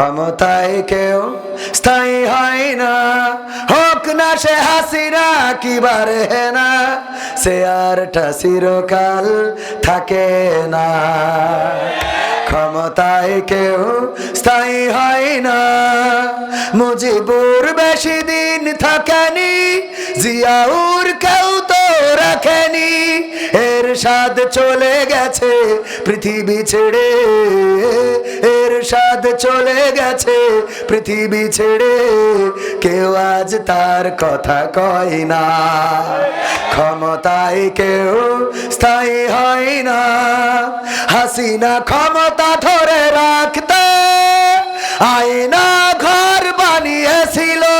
ক্ষমতায় কেউ স্থায়ী হয় না। হোক না সে হাসিনা কিবারে না, সে আরটা চিরকাল থাকে না। ক্ষমতায় কেউ স্থায়ী হয় না। মুজিবুর বেশি দিন থাকেনি, জিয়াউর কেউ তো রাখেনি। এর স্বাদ চলে গেছে পৃথিবী ছেড়ে। স্বাদ চলে গেছে পৃথিবী ছেড়ে। কেউ আজ তার কথা কয় না। ক্ষমতায় কেউ স্থায়ী হয় না। হাসিনা ক্ষমতা ধরে রাখতে, আয়না ঘর বানিয়েছিল।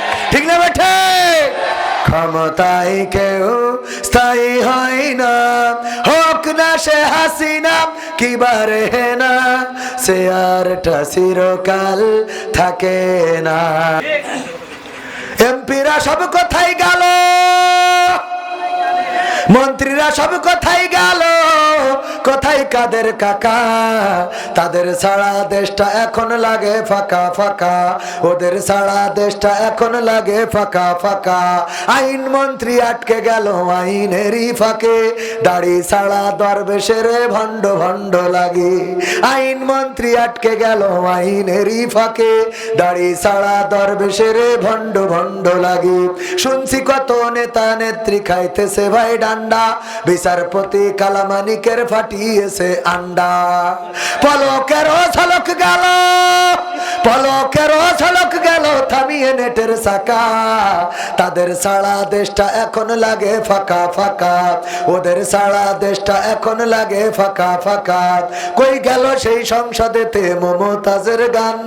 ক্ষমতায় কেউ স্থায়ী হয় না। হোক না সে হাসিনা কিবারে না, সে আরটা চিরকাল থাকে না। এমপিরা সব কোথায় গেল, মন্ত্রীরা সব কোথায় গেল কাদের কাকা? তাদের সারা দেশটা এখন লাগে ফাঁকা ফাঁকা। ওদের সারা দেশটা এখন লাগে ফাঁকা ফাঁকা। আইন মন্ত্রী আটকে গেল আইনেরই ফাঁকে। দাড়ি সারা দরবেশের ভণ্ড ভণ্ড লাগে। আইন মন্ত্রী আটকে গেল আইনেরই ফাঁকে। দাড়ি সারা দরবেশের ভণ্ড ভণ্ড লাগে। শুনছি কত নেতা নেত্রী খাইতেছে ভাই ডান্ডা। বিচারপতি কালামানিকের ফাটিয়েছে আন্ডা। পলকের ঝলক গেল। নেটের সাকা তাদের সারা দেশটা এখন লাগে ফাঁকা ফাঁকা। ওদের সারা দেশটা এখন লাগে ফাঁকা ফাঁকা। কই গেল সেই সংসদেতে মমতাজের গান?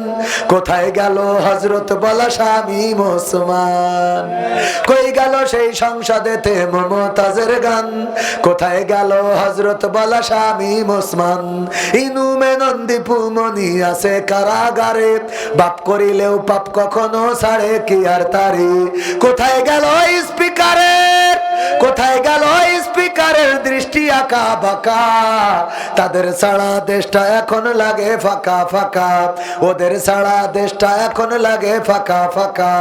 কোথায় গেল হজরত বলা স্বামী মুসলমান? কই গেল সেই সংসদেতে মমতাজের গান? কোথায় গেল হজরত বলা স্বামী মুসলমান ইনুমে নন্দীপু মনি আছে কারাগারে। বাপ করিলেও পাপ কখনো ছাড়ে, কি আর তারি? কোথায় গেল স্পিকারের কোথায় গেল স্পিকারের দৃষ্টি আঁকা বাঁকা? তাদের সারা দেশটা এখন লাগে ফাঁকা ফাঁকা। ওদের সারা দেশটা এখন লাগে ফাঁকা ফাঁকা।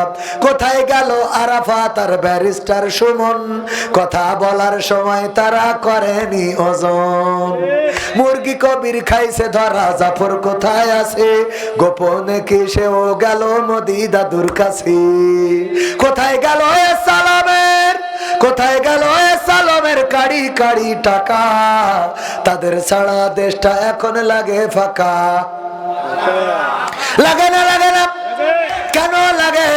কোথায় গেল আরাফা তার ব্যারিস্টার সুমন? কথা বলার সময় তারা করেনি ওজন। কবির খাইছে ধরা জাফর কোথায় আছে? গোপনে কি সেও গেল মোদি দাদুর কাছে? কোথায় গেল সালামের? কোথায় গেল সালামের কাড়ি কাড়ি টাকা? তাদের সারা দেশটা এখন লাগে ফাঁকা। লাগে না লাগে না। কেন লাগে?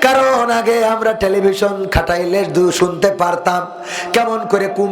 কারণ আগে আমরা টেলিভিশন খাটাইলে দু শুনতে পারতাম। কেমন করে কুমড়া